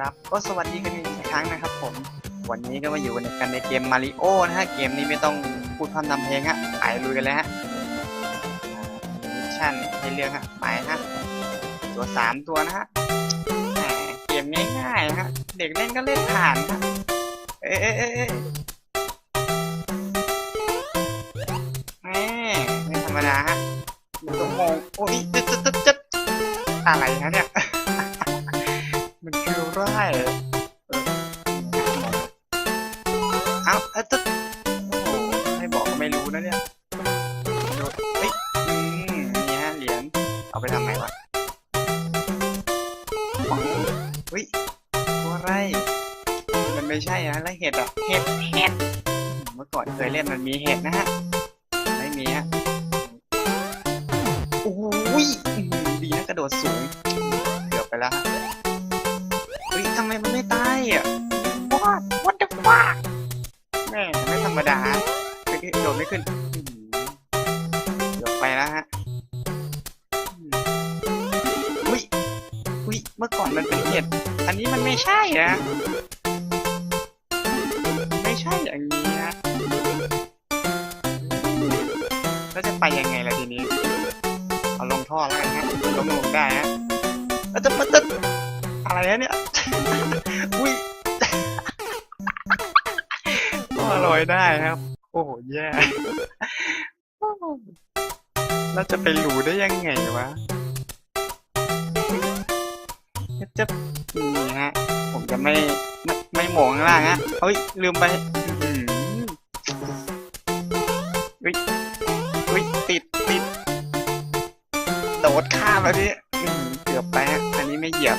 ครับก็สวัสดีกันอีกครั้งนะครับผม วันนี้ก็มาอยู่กันในเกมมาริโอนะฮะ เกมนี้ไม่ต้องพูดพร่ำทำเพลงฮะไปลุยกันเลยฮะมิชชั่นให้เลือกฮะ ไปฮะ ตัวสามตัวนะฮะเกมง่ายๆฮะ เด็กเล่นก็เล่นผ่านฮะ เอ๊ะเอ๊ะเอ๊ะเอ๊ะแหมไม่ธรรมดาฮะมันต้องมองโอ้ยจึ๊ดจึ๊ดจึ๊ดอะไรฮะเนี่ย คือไรายเออเอาเอ้ยตึ๊ดโอ้โหให้บอกก็ไม่รู้นะเนี่ยดูเฮ้ยอืมนี่ฮะเหรียญเอาไปทำไงวะอ๋อเฮ้ยตัวอะไร มันไม่ใช่นะแล้วเห็ดอะเห็ดเห็ดอืมเมื่อก่อนเคยเล่นมันมีเห็ดนะฮะไม่มีฮะโอ้ยอื้อหือดีนะกระโดดสูงเกือบไปแล้วฮะ เฮ้ยทำไมมันไม่ตายอะ What What the fuck แม่ไม่ธรรมดาเฮ้ยโดดไม่ขึ้นอื้อหือเกือบไปแล้วฮะอืมอุ้ยอุ้ยเมื่อก่อนมันเป็นเห็ด อันนี้มันไม่ใช่นะ ไม่ใช่อย่างนี้นะแล้วจะไปยังไงล่ะทีนี้ เอาลงท่อแล้วกันฮะลงลงได้ฮะแล้วจะมันจะ อะไรนะเนี่ย อุ้ย ก็ลอยได้ครับ โอ้โหแย่แล้วจะไปหลูได้ยังไงวะจะนี่ฮะ ผมจะไม่ไม่ไม่หมองข้างล่างฮะ เฮ้ย ลืมไปอื้ยอุ้ยติดติดโดดข้ามแล้วพี่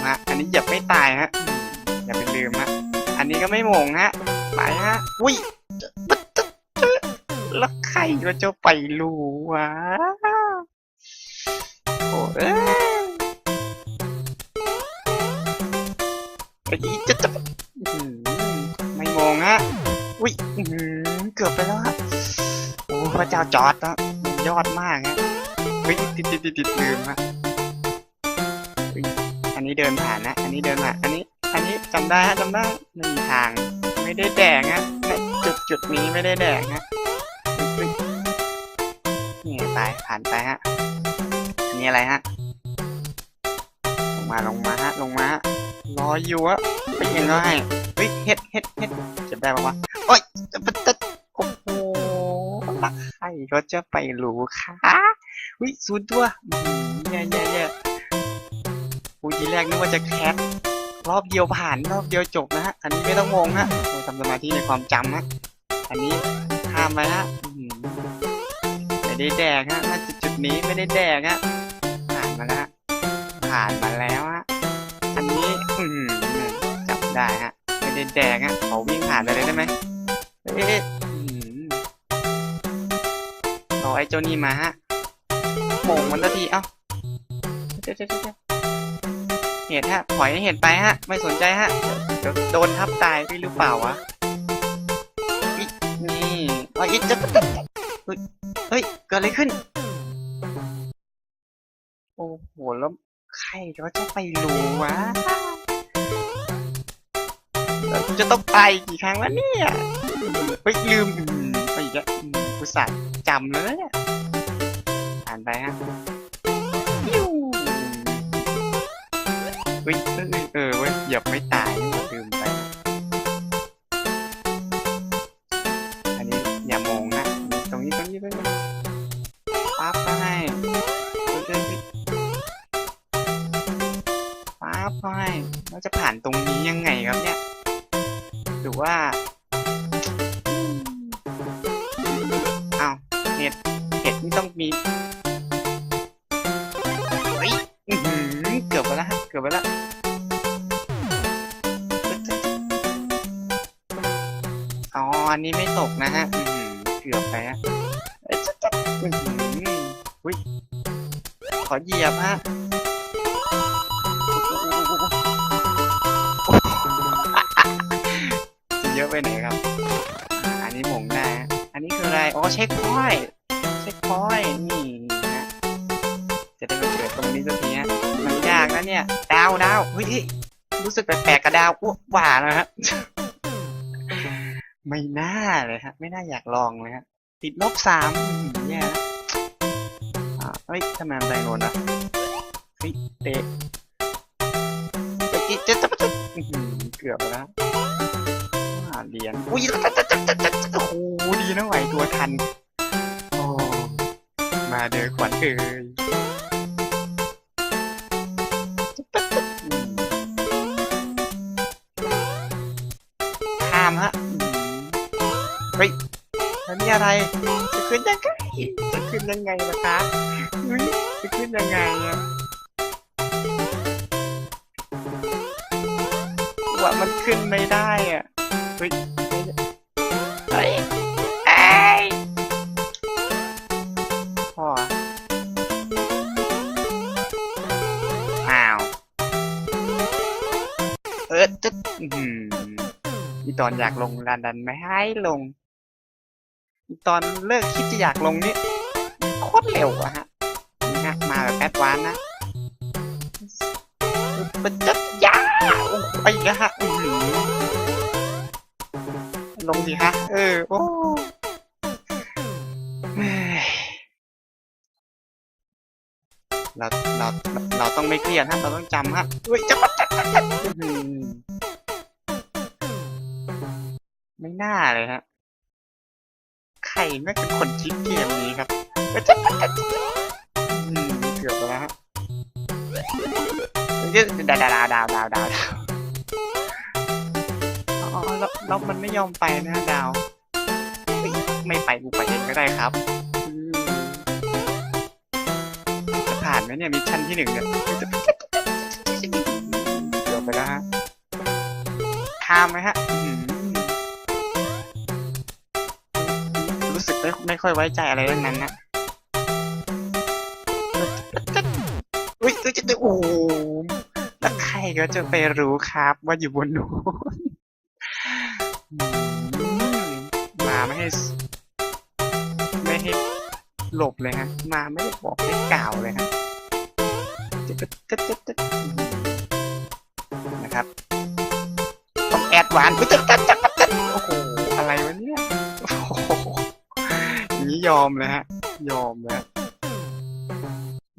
ฮะ อันนี้เหยียบไม่ตายฮะ อย่าไปลืมฮะ อันนี้ก็ไม่มงฮะ ไปฮะ อุ้ยแล้วใครก็จะไปรู้วะโอ้เอ้ยไอ้จะจะไม่มองฮะ อุ้ยเกือบไปแล้วฮะ โอ้พระเจ้าจอดนะยอดมากฮะเฮ้ยติดติดติดติดลืมฮะ นนี้เดินผ่านนะ อันนี้เดินผ่าน อันนี้ อันนี้จำได้ฮะจำได้ไม่มีทาง ไม่ได้แดงฮะจุดจุดนี้ไม่ได้แดงฮะนี่ตายผ่านไปฮะอันนี้อะไรฮะ ลงมาลงมาฮะลงมาฮะรออยู่อะเป็นยังไงเฮ้ยเฮ็ดเฮ็ดเฮ็ดเก็บได้ปะวะโอ้ยจะจะจะโอ้โหรักใครก็จะไปรู้ค่ะอุ้ยศูนย์ตัวอื้อหือแย่แย่แย่อู ทีแรกนึกว่าจะแคสรอบเดียวผ่านรอบเดียวจบนะฮะ อันนี้ไม่ต้องงงฮะทำสมาธิในความจำฮะ อันนี้ข้ามไปฮะไม่ได้แดกฮะณจุดจุดนี้ไม่ได้แดกฮะ ผ่านมาแล้วผ่านมาแล้วฮะ อันนี้อืจับได้ฮะ ไม่ได้แดกฮะเขอวิ่งผ่านไปเลยได้ไหมเอ๊ะรอไอ้เจ้านี่มาฮะโมงมันาทีเอ้าเจ๊เจ๊เจ๊เจ๊ เห็ดฮะปล่อยให้เห็ดไปฮะ ไม่สนใจฮะเดี๋ยวโดนทับตายด้วยหรือเปล่าวะอินี่ว่าอิจะเฮ้ยเกิดอะไรขึ้น โอ้โหแล้วใครก็จะไปรู้วะแล้วกูจะต้องไปกี่ครั้งแล้วเนี่ยเฮ้ยลืมไปอีกแล้วอืมกูสั่จำเลยเนี่ยอ่านไปฮะ ฮ้ยเออเออเออว้ยเหยียบไม่ตายลืมไป อันนี้อย่ามองนะตรงนี้ตรงนี้ตรงนี้ปั๊บก็ให้เฮ้ยเฮ้ยเฮ้ยป้าบไปเราจะผ่านตรงนี้ยังไงครับเนี่ยหรือว่า ฮะอื้อหือเกือบไปฮะเอ้ยจ๊ะจ๊ะอื้อหืออุ้ยขอเหยียบฮะเยอะไปไหนครับอ่าอันนี้หมงได้ฮะอันนี้คืออะไร อ๋อเช็คพอยต์เช็คพอยต์นี่นะจะได้ไปเกิดตรงนี้สักทีฮะมันยากนะเนี่ย ดาวดาวเฮ้ยเฮ้ยรู้สึกแปลกๆกระดาวอ้วกหวานนะฮะ ไม่น่าเลยฮะ ไม่น่าอยากลองเลยฮะ ติดลบสามอืมแย่นะอ่าเฮ้ยทำไมมันไปโน่นนะเฮ้ยเตะเฮ้ยจะจะจะเกือบแล้วเหรียญอุ้ยโอ้โหดีนะไหวตัวทัน โอ้ มาเด้อขวัญเอ่ยข้ามฮะ เฮ้ยแล้วนี่อะไร จะขึ้นยังไงจะขึ้นยังไงล่ะคะจะขึ้นยังไงอะว่ามันขึ้นไม่ได้อะ เฮ้ยเฮ้ยเอ้ยพ่ออ้าว เออจะอื้อหืออีตอนอยากลงดันดันไม่ให้ลงอี ตอนเลิกคิดจะอยากลงนี่โคตรเร็วอะฮะนี่ฮะมาแบบแอดวานนะมันจะยาโอ้ไปอีกแล้วฮะลงสิฮะ เออ โอ้เราเราเราต้องไม่เครียดฮะ เราต้องจำฮะเฮ้ยจะปัดจัดจัดจัดอื้อหือไม่น่าเลยฮะ รไม่เป็นคนคิดเกมนี้ครับเกือบไปแล้วฮะเดี๋ยวดาวดาวดาวดาวดาวดาวอ๋อแล้วแล้วมันไม่ยอมไปนะดาว ไม่ไปกูไปเองก็ได้ครับจะผ่านไหมเนี่ยมิชชั่นที่หนึ่งเนี่ยเกือบไปแล้วฮะข้ามไหมฮะ ค่อยไว้ใจอะไรเรื่องนั้นนะอุ้ยจะจะโอ้โหแล้วใครก็จะไปรู้ครับว่าอยู่บนนู้นอืมมาไม่ให้ ไม่ให้หลบเลยฮะ มาไม่ได้บอกไม่กล่าวเลยฮะจะจะจะจะจะนะครับต้องแอดวานซ์อุ๊ยจะจ ย่างนี้ยอมเลยฮะ ยอมเลยฮะ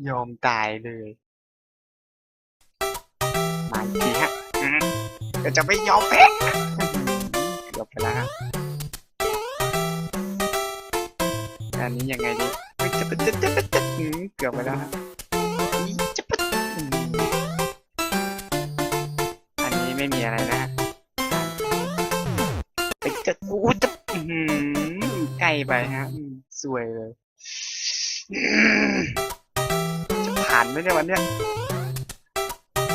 ยอมตายเลย มาอีกทีฮะอืมเดี๋ยวจะไม่ยอมแพ้เกือบไปแล้วฮะอันนี้ยังไงดีเฮ้ยจะเป็นจะจะจะจะเกือบไปแล้วฮะจะปะอันนี้ไม่มีอะไรนะฮะไปจะอู้จะอืมใกล้ไปฮะ สวยเลย จะผ่านไหมเนี่ยวันเนี้ย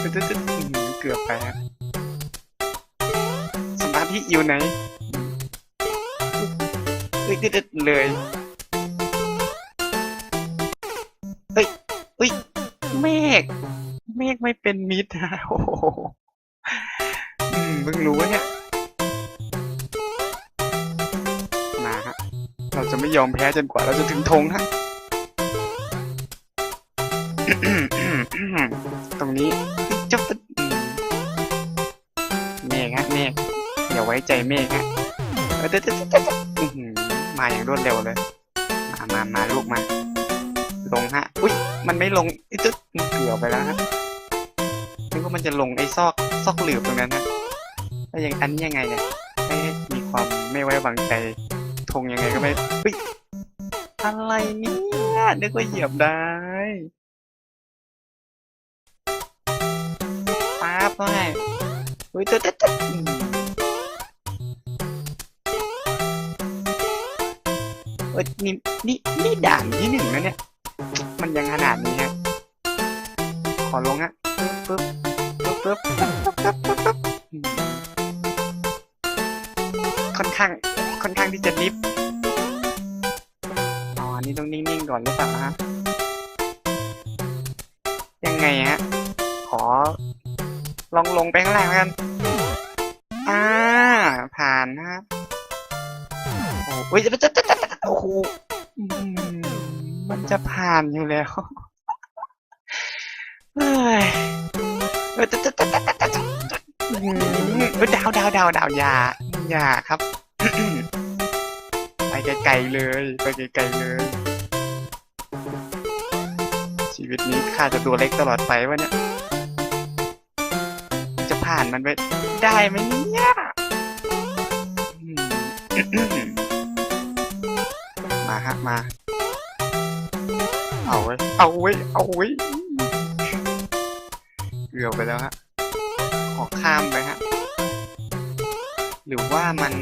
จะจะจะอืมเกือบไปฮะสมาธิอยู่ไหนเฮ้ยเด็ดเลยเฮ้ยเฮ้ยเมฆเมฆไม่เป็นมิตรฮะโอ้โหมเพิ่งรู้ว่าเนี่ย จะไม่ยอมแพ้จนกว่าเราจะถึงธงฮะตรงนี้จะเป็นอืมเมฆฮะเมฆอย่าไว้ใจเมฆฮะเออเดี๋ยวเมาอย่างรวดเร็วเลย มามามาลูกมา ลงฮะ อุ้ย มันไม่ลงไอ้ตึ๊ดเกือบไปแล้วฮะนึกว่ามันจะลงไอ้ซอกซอกหลืบตรงนั้นฮะแล้วยังอันนี้ยังไงเนี่ยให้มีความไม่ไว้วางใจ ธงยังไงก็ไม่อะไรเนี่ยนึกว่าเหยียบได้ปั๊บก็ให้อุ้ยเตะเตะเออนี่นี่นี่ด่านที่หนึ่งนะเนี่ย มันยังขนาดนี้ฮะขอลงอะปึ๊บปึ๊บปึ๊บปึ๊บปึ๊บปึ๊บค่อนข้าง ค่อนข้างที่จะนิบอ๋อนนี้ต้องนิ่งๆก่อนหรือเปล่าฮะ ยังไงฮะ ขอ ลองลงไปข้างล่างกันอ่าผ่านฮะโอ้โอ้ยจะจะจะโอ้โหมมันจะผ่านอยู่แล้วเฮ้ยจะจะจะจะจะจะดาวดาวดาวดาวอย่าอย่าครับ ไกลๆเลย ไปไกลๆเลย ชีวิตนี้ข้าจะตัวเล็กตลอดไปวะเนี่ย จะผ่านมันไปได้ไหมเนี่ยมาฮะมา เอาไว้เอาไว้เอาไว้เกือบไปแล้วฮะ ขอข้ามไปฮะ หรือว่ามัน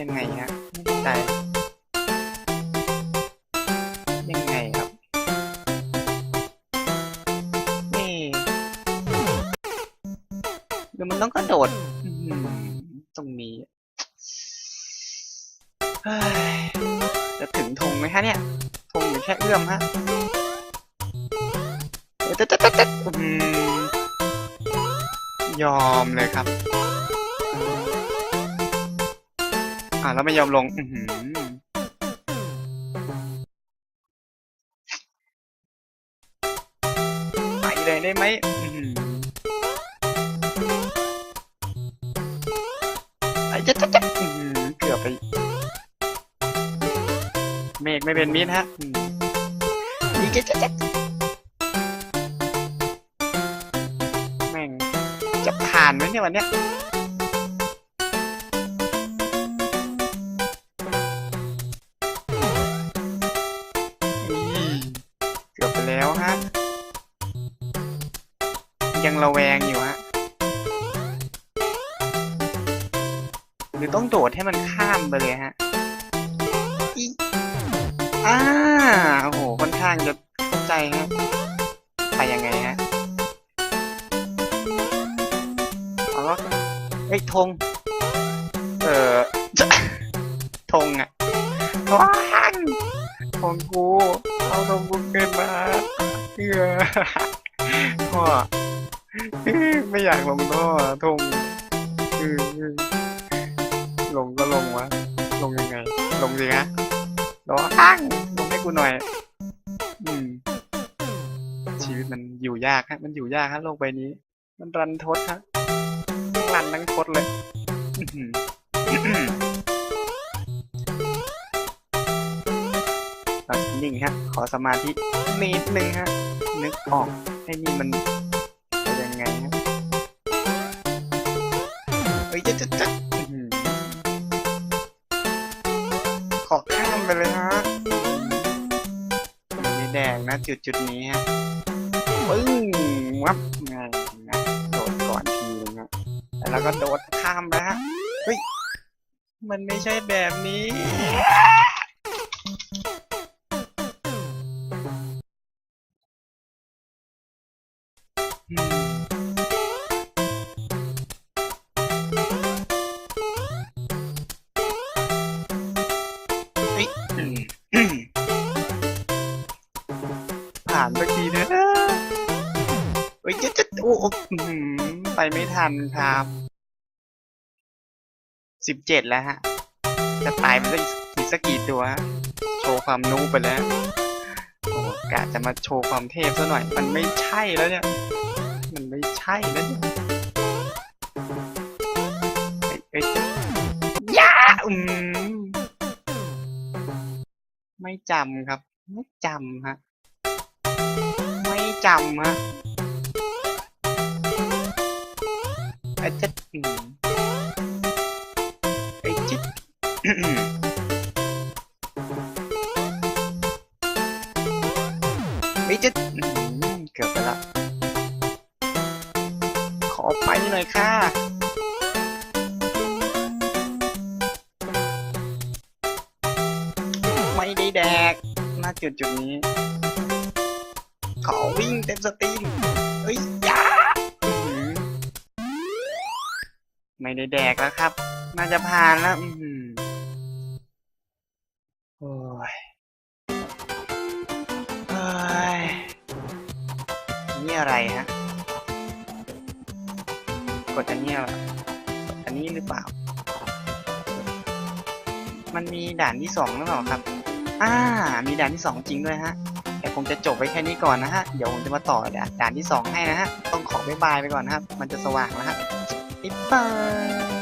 ยังไงฮะ ไม่แน่ใจยังไงครับ นี่หรือมันต้องกระโดดอื้อหือตรงนี้จะถึงธงไหมฮะเนี่ยธงอยู่แค่เอื้อมฮะเอ๊ะเต๊ะเต๊ะเต๊ะยอมเลยครับ อ่าแล้วไม่ยอมลง อือหือไปเลยได้ไหมอื้อหือไอ้จ๊ะจ๊ะจ๊ะอื้อหือเกือบไป เมฆไม่เป็นมิตรฮะอืมนี่จ๊ะจ๊ะจ๊ะแม่งจะผ่านไหมเนี่ยวันเนี้ยือต้องโดดให้มันข้ามไปเลยฮะอีอ่าโอ้โหค่อนข้างจะเข้าใจฮะไปยังไงฮะเอาว่าเฮ้ยธงเออธงอะว้างธงกูเอาธงกูเกินมาเออพ่อไม่อยากลงท่อธงเออ ลงก็ลงวะ ลงยังไง ลงสิฮะรออ้างลงให้กูหน่อย อืม ชีวิตมันอยู่ยากฮะ มันอยู่ยากฮะโลกใบนี้ มันรันทดฮะรันทั้งทดเลยอือเรานิ่งฮะ ขอสมาธินิดนึงฮะ นึกออกไอ้นี่มันจะยังไงฮะ เฮ้ยจะจะจะ อข้ามไปเลยฮะนี่แดงนะจุดจุดนี้ฮะปึ้งวับไงนะโดดก่อนทีนึงฮะแล้วก็โดดข้ามไปฮะเฮ้ยมันไม่ใช่แบบนี้อืม ไปไม่ทันครับสิบเจ็ดแล้วฮะ จะตายมันสักอีกสักกี่ตัวฮะ โชว์ความนูบไปแล้ว โอ้กะจะมาโชว์ความเทพซะหน่อย มันไม่ใช่แล้วเนี่ย มันไม่ใช่แล้วเนี่ยเอ้ยเอ้ยยาอืมไม่จำครับ ไม่จำฮะ ไม่จำฮะ อ้เจ็ดอืมไอจ็ดอืมไอ้เจ็ดเกือบไปละ ขอไปหน่อยค่ะไม่ได้แดกณจุดจุดนี้ ขอวิ่งเต็มสตรีมเอ้ย ไม่ได้แดกแล้วครับ น่าจะผ่านแล้ว อือหือโอ้ยเฮ้ยนี่อะไรฮะ กดอันนี้หรออันนี้หรือเปล่า มันมีด่านที่สองหรือเปล่าครับ อ่า มีด่านที่สองจริงด้วยฮะ แต่คงจะจบไว้แค่นี้ก่อนนะฮะ เดี๋ยวผมจะมาต่อด่านที่สองให้นะฮะ ต้องขอบ๊ายบายไปก่อนนะครับ มันจะสว่างแล้วฮะ บ๊ายบาย